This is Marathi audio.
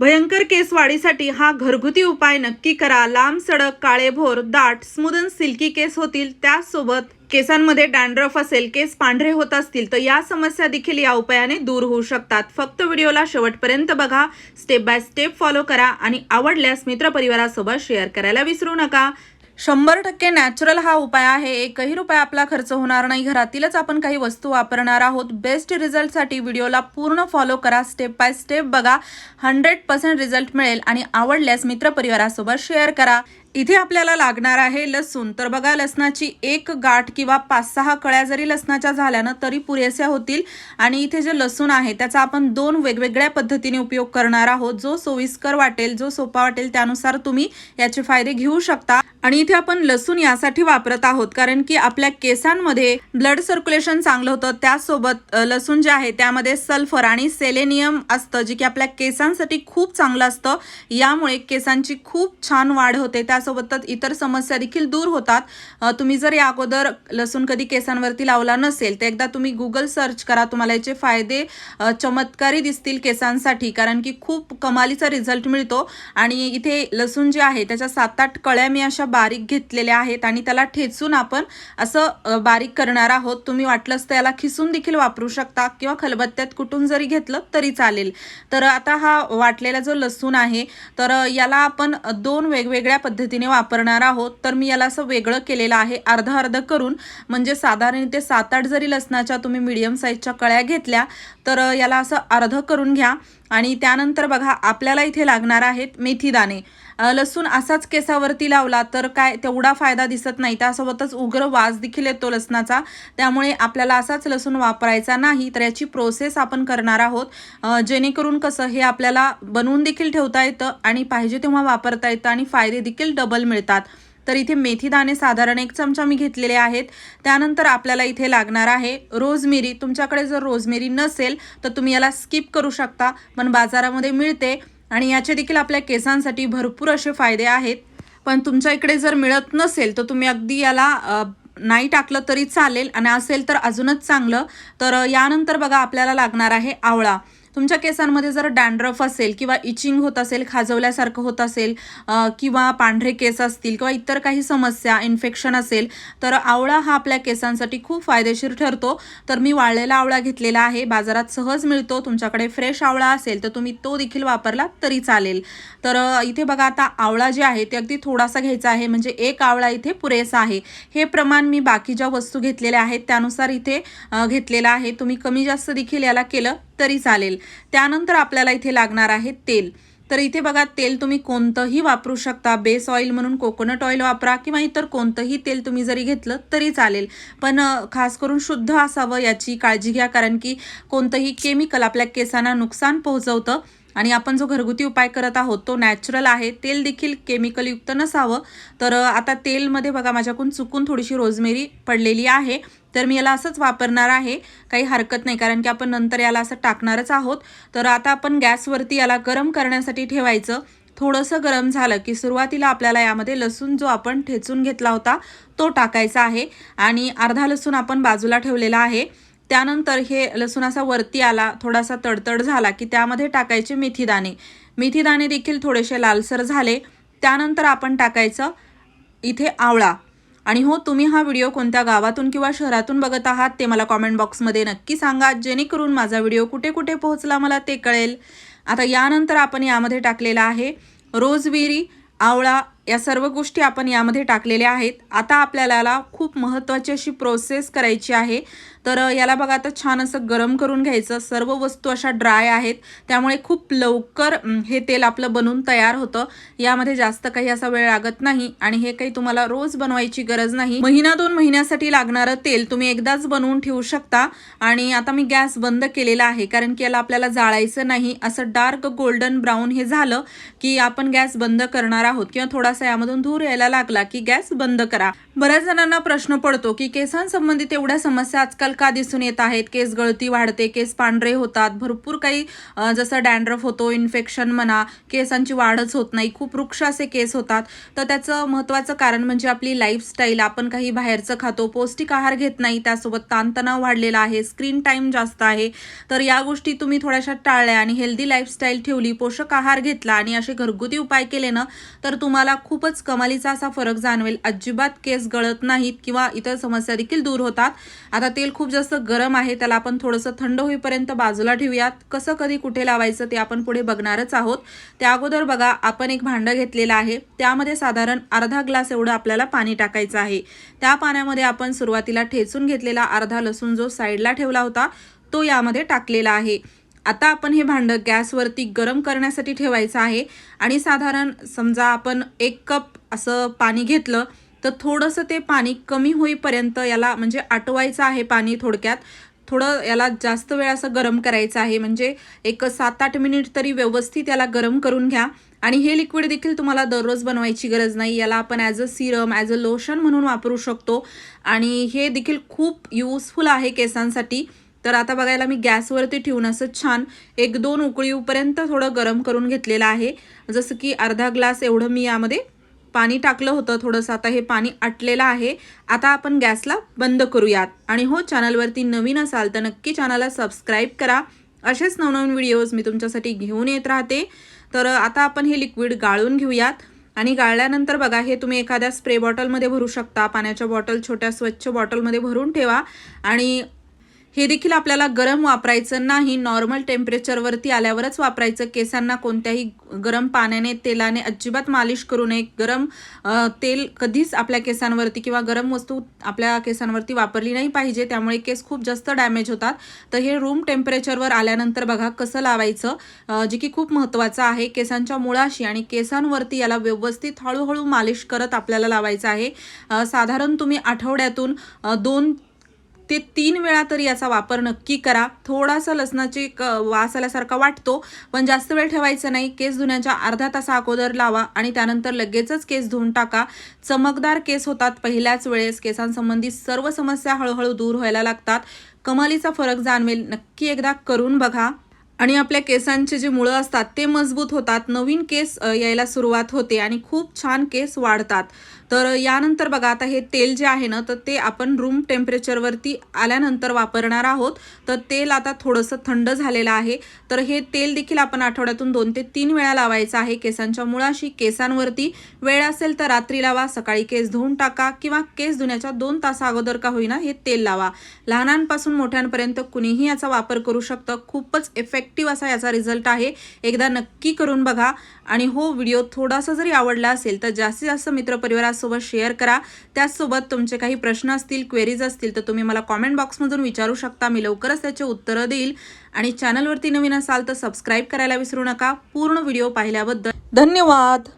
भयंकर केस वाढीसाठी हा घरगुती उपाय नक्की करा. लांब सडक काळेभोर दाट स्मूदन सिल्की केस होतील. त्यासोबत केसांमध्ये डॅन्ड्रफ असेल केस पांढरे होत असतील तर या समस्या देखील या उपायाने दूर होऊ शकतात. फक्त व्हिडिओला शेवटपर्यंत बघा. स्टेप बाय स्टेप फॉलो करा आणि आवडल्यास मित्रपरिवारासोबत शेअर करायला विसरू नका. शंभर टक्के नॅचरल हा उपाय आहे. एकही रुपया आपला खर्च होणार नाही. घरातीलच आपण काही वस्तू वापरणार आहोत. बेस्ट रिझल्टसाठी व्हिडिओला पूर्ण फॉलो करा. स्टेप बाय स्टेप बघा. हंड्रेड पर्सेंट रिझल्ट मिळेल आणि आवडल्यास मित्रपरिवारासोबत शेअर करा. इथे आपल्याला लागणार आहे लसूण. तर बघा लसणाची एक गाठ किंवा पाच सहा कळ्या जरी लसणाच्या झाल्यानं तरी पुरेशा होतील. आणि इथे जे लसूण आहे त्याचा आपण दोन वेगवेगळ्या पद्धतीने उपयोग करणार आहोत. जो सोयीस्कर वाटेल जो सोपा वाटेल त्यानुसार तुम्ही याचे फायदे घेऊ शकता. आणि इथे आपण लसूण यासाठी वापरत आहोत कारण की आपल्या केसांमध्ये ब्लड सर्क्युलेशन चांगलं होतं. त्याचसोबत लसूण जे आहे त्यामध्ये सल्फर आणि सेलेनियम असतं जे की आपल्या केसांसाठी खूप चांगलं असतं. यामुळे केसांची खूप छान वाढ होते. त्यासोबतच इतर समस्या देखील दूर होतात. तुम्ही जर या अगोदर लसूण कधी केसांवरती लावला नसेल तर एकदा तुम्ही गुगल सर्च करा. तुम्हाला याचे फायदे चमत्कारी दिसतील केसांसाठी कारण की खूप कमालीचा रिझल्ट मिळतो. आणि इथे लसूण जे आहे त्याच्या सात आठ कळ्या मी अशा बारीक घेतलेल्या आहेत आणि त्याला ठेचून आपण असं बारीक करणार आहोत. तुम्ही वाटलंच तर याला खिसून देखील वापरू शकता किंवा खलबत्त्यात कुठून जरी घेतलं तरी चालेल. तर आता हा वाटलेला जो लसूण आहे तर याला आपण दोन वेगवेगळ्या पद्धतीने वापरणार आहोत. तर मी याला असं वेगळं केलेलं आहे अर्ध अर्ध करून. म्हणजे साधारण ते सात आठ जरी लसणाच्या तुम्ही मिडियम साईजच्या कळ्या घेतल्या तर याला असं अर्ध करून घ्या. आणि त्यानंतर बघा आपल्याला इथे लागणार आहेत मेथी दाणे लसूण असाच केसावरती लावला तर काय तेवढा फायदा दिसत नाही. त्यासोबतच उग्र वास देखील येतो लसणाचा. त्यामुळे आपल्याला असाच लसूण वापरायचा नाही तर याची प्रोसेस आपण करणार आहोत. जेणेकरून कसं हे आपल्याला बनवून देखील ठेवता येतं आणि पाहिजे तेव्हा वापरता येतं आणि फायदे देखील डबल मिळतात. तर इथे मेथी दाणे साधारण एक चमचा मी घेतलेले आहेत. त्यानंतर आपल्याला इथे लागणार आहे रोजमिरी. तुमच्याकडे जर रोजमिरी नसेल तर तुम्ही याला स्किप करू शकता. पण बाजारामध्ये मिळते. आणि याचे देखील आपल्या केसांसाठी भरपूर असे फायदे आहेत. पण तुमच्या इकडे जर मिळत नसेल तर तुम्ही अगदी याला नाही टाकलं तरी चालेल. आणि असेल तर अजूनच चांगलं. तर यानंतर बघा आपल्याला लागणार आहे आवळा. तुमच्या केसांमध्ये जर डॅन्ड्रफ असेल किंवा इचिंग होत असेल खाजवल्यासारखं होत असेल किंवा पांढरे केस असतील किंवा इतर काही समस्या इन्फेक्शन असेल तर आवळा हा आपल्या केसांसाठी खूप फायदेशीर ठरतो. तर मी वाळलेला आवळा घेतलेला आहे. बाजारात सहज मिळतो. तुमच्याकडे फ्रेश आवळा असेल तर तुम्ही तो देखील वापरला तरी चालेल. तर इथे बघा आता आवळा जे आहे ते अगदी थोडासा घ्यायचा आहे. म्हणजे एक आवळा इथे पुरेसा आहे. हे प्रमाण मी बाकी ज्या वस्तू घेतलेल्या आहेत त्यानुसार इथे घेतलेला घेतलेलं आहे. तुम्ही कमी जास्त देखील याला केलं तरी चालेल. त्यानंतर आपल्याला इथे लागणार आहे तेल. तर इथे बघा तेल तुम्ही कोणतंही वापरू शकता. बेस ऑइल म्हणून कोकोनट ऑइल वापरा किंवा इतर कोणतंही तेल तुम्ही जरी घेतलं तरी चालेल. पण खास करून शुद्ध असावं याची काळजी घ्या. कारण की कोणतंही केमिकल आपल्या केसांना नुकसान पोहोचवतं. आणि आपण जो घरगुती उपाय करत आहोत तो नॅचरल आहे. तेल देखील केमिकलयुक्त नसावं. तर आता तेलमध्ये बघा माझ्याकडून चुकून थोडीशी रोजमेरी पडलेली आहे. तर मी याला असंच वापरणार आहे. काही हरकत नाही कारण की आपण नंतर याला असं टाकणारच आहोत. तर आता आपण गॅसवरती याला गरम करण्यासाठी ठेवायचं. थोडंसं गरम झालं की सुरुवातीला आपल्याला यामध्ये लसूण जो आपण ठेचून घेतला होता तो टाकायचा आहे. आणि अर्धा लसूण आपण बाजूला ठेवलेला आहे. त्यानंतर हे लसूण असा वरती आला थोडासा तडतड झाला की त्यामध्ये टाकायचे मेथी दाणे. मेथी दाणे देखील थोडेसे लालसर झाले. त्यानंतर आपण टाकायचं इथे आवळा. आणि हो तुम्ही हा व्हिडिओ कोणत्या गावातून किंवा शहरातून बघत आहात ते मला कॉमेंट बॉक्समध्ये नक्की सांगा जेणेकरून माझा व्हिडिओ कुठे कुठे पोहोचला मला ते कळेल. आता यानंतर आपण यामध्ये टाकलेला आहे रोजविरी आवळा या सर्व गोष्टी आपण यामध्ये टाकलेल्या आहेत. आता आपल्याला खूप महत्त्वाची अशी प्रोसेस करायची आहे. तर याला बघा आता छान असं गरम करून घ्यायचं. सर्व वस्तू अशा ड्राय आहेत. त्यामुळे खूप लवकर हे तेल आपलं बनून तयार होतं. यामध्ये जास्त काही असा वेळ लागत नाही आणि हे काही तुम्हाला रोज बनवायची गरज नाही. महिना दोन महिन्यासाठी लागणारं तेल तुम्ही एकदाच बनवून ठेवू शकता. आणि आता मी गॅस बंद केलेला आहे. कारण की याला आपल्याला जाळायचं नाही. असं डार्क गोल्डन ब्राऊन हे झालं की आपण गॅस बंद करणार आहोत. किंवा थोडा थोडासा यामधून धूर यायला लागला की गॅस बंद करा. बऱ्याच जणांना प्रश्न पडतो की केसांसंबंधित एवढ्या समस्या आजकाल का दिसून येत आहेत? केस गळती वाढते केस पांढरे होतात भरपूर काही जसं डॅन्ड्रफ होतो इन्फेक्शन म्हणा केसांची वाढच होत नाही खूप वृक्ष असे केस होतात. तर त्याचं महत्त्वाचं कारण म्हणजे आपली लाईफस्टाईल आपण काही बाहेरचं खातो पौष्टिक आहार घेत नाही त्यासोबत ताणतणाव वाढलेला आहे स्क्रीन टाईम जास्त आहे. तर या गोष्टी तुम्ही थोड्याशा टाळल्या आणि हेल्दी लाईफस्टाईल ठेवली पोषक आहार घेतला आणि असे घरगुती उपाय केले ना तर तुम्हाला खूपच कमालीचा असा फरक जाणवेल. अजिबात केस गळत नाहीत किंवा इतर समस्या देखील दूर होतात. आता तेल खूप जास्त गरम आहे त्याला आपण थोडंसं थंड होईपर्यंत बाजूला ठेवूयात. कसं कधी कुठे लावायचं ते आपण पुढे बघणारच आहोत. त्या अगोदर बघा आपण एक भांडं घेतलेलं आहे. त्यामध्ये साधारण अर्धा ग्लास एवढं आपल्याला पाणी टाकायचं आहे. त्या पाण्यामध्ये आपण सुरुवातीला ठेचून घेतलेला अर्धा लसूण जो साईडला ठेवला होता तो यामध्ये टाकलेला आहे. आता आपण हे भांडं गॅसवरती गरम करण्यासाठी ठेवायचं आहे. आणि साधारण समजा आपण एक कप असं पाणी घेतलं तर थोडंसं ते पाणी कमी होईपर्यंत याला म्हणजे आटवायचं आहे पाणी थोडक्यात. थोडं याला जास्त वेळ असं गरम करायचं आहे. म्हणजे एक सात आठ मिनिट तरी व्यवस्थित याला गरम करून घ्या. आणि हे लिक्विड देखील तुम्हाला दररोज बनवायची गरज नाही. याला आपण as a serum as a lotion म्हणून वापरू शकतो. आणि हे देखील खूप युजफुल आहे केसांसाठी. तर आता बघायला मी गॅसवरती ठेवून असं छान एक दोन उकळीपर्यंत थोडं गरम करून घेतलेलं आहे. जसं की अर्धा ग्लास एवढं मी यामध्ये पाणी टाकलं होतं थोडंसं. आता हे पाणी आटलेलं आहे. आता आपण गॅसला बंद करूयात. आणि हो चॅनलवरती नवीन असाल तर नक्की चॅनलला सबस्क्राईब करा. असेच नवनवीन व्हिडिओज मी तुमच्यासाठी घेऊन येत राहते. तर आता आपण हे लिक्विड गाळून घेऊयात. आणि गाळल्यानंतर बघा हे तुम्ही एखाद्या स्प्रे बॉटलमध्ये भरू शकता. पाण्याच्या बॉटल छोट्या स्वच्छ बॉटलमध्ये भरून ठेवा. आणि हे देखील आपल्याला गरम वापरायचं नाही नॉर्मल टेम्परेचरवरती आल्यावरच वापरायचं. केसांना कोणत्याही गरम पाण्याने तेलाने अजिबात मालिश करू नये. गरम तेल कधीच आपल्या केसांवरती किंवा गरम वस्तू आपल्या केसांवरती वापरली नाही पाहिजे. त्यामुळे केस खूप जास्त डॅमेज होतात. तर हे रूम टेम्परेचरवर आल्यानंतर बघा कसं लावायचं. जे की खूप महत्त्वाचं आहे केसांच्या मुळाशी आणि केसांवरती याला व्यवस्थित हळूहळू मालिश करत आपल्याला लावायचं आहे. साधारण तुम्ही आठवड्यातून दोन ते तीन वेळा तरी याचा वापर नक्की करा. थोडासा लसणाची क वास आल्यासारखा वाटतो पण जास्त वेळ ठेवायचं नाही. केस धुण्याच्या अर्धा तासा अगोदर लावा आणि त्यानंतर लगेचच केस धुवून टाका. चमकदार केस होतात पहिल्याच वेळेस. केसांसंबंधी सर्व समस्या हळूहळू दूर व्हायला लागतात. कमालीचा फरक जाणवेल. नक्की एकदा करून बघा. आणि आपल्या केसांचे जे मुळं असतात ते मजबूत होतात. नवीन केस यायला सुरुवात होते आणि खूप छान केस वाढतात. तर यानंतर बघा आता हे तेल जे आहे ना तर ते आपण रूम टेम्परेचरवरती आल्यानंतर वापरणार आहोत. तर तेल आता थोडंसं थंड झालेलं आहे. तर हे तेल देखील आपण आठवड्यातून दोन ते तीन वेळा लावायचं आहे. केसांच्या मुळाशी केसांवरती वेळ असेल तर रात्री लावा सकाळी केस धुवून टाका किंवा केस धुण्याच्या दोन तासा अगोदर का होईना हे तेल लावा. लहानांपासून मोठ्यांपर्यंत कुणीही याचा वापर करू शकतं. खूपच इफेक्ट इफेक्टिव्ह असा याचा रिझल्ट आहे. एकदा नक्की करून बघा. आणि हो व्हिडिओ थोडासा जरी आवडला असेल तर जास्तीत जास्त मित्रपरिवारासोबत शेअर करा. त्याचसोबत तुमचे काही प्रश्न असतील क्वेरीज असतील तर तुम्ही मला कॉमेंट बॉक्समधून विचारू शकता. मी लवकरच त्याचे उत्तरं देईल. आणि चॅनलवरती नवीन असाल तर सबस्क्राईब करायला विसरू नका. पूर्ण व्हिडिओ पाहिल्याबद्दल धन्यवाद!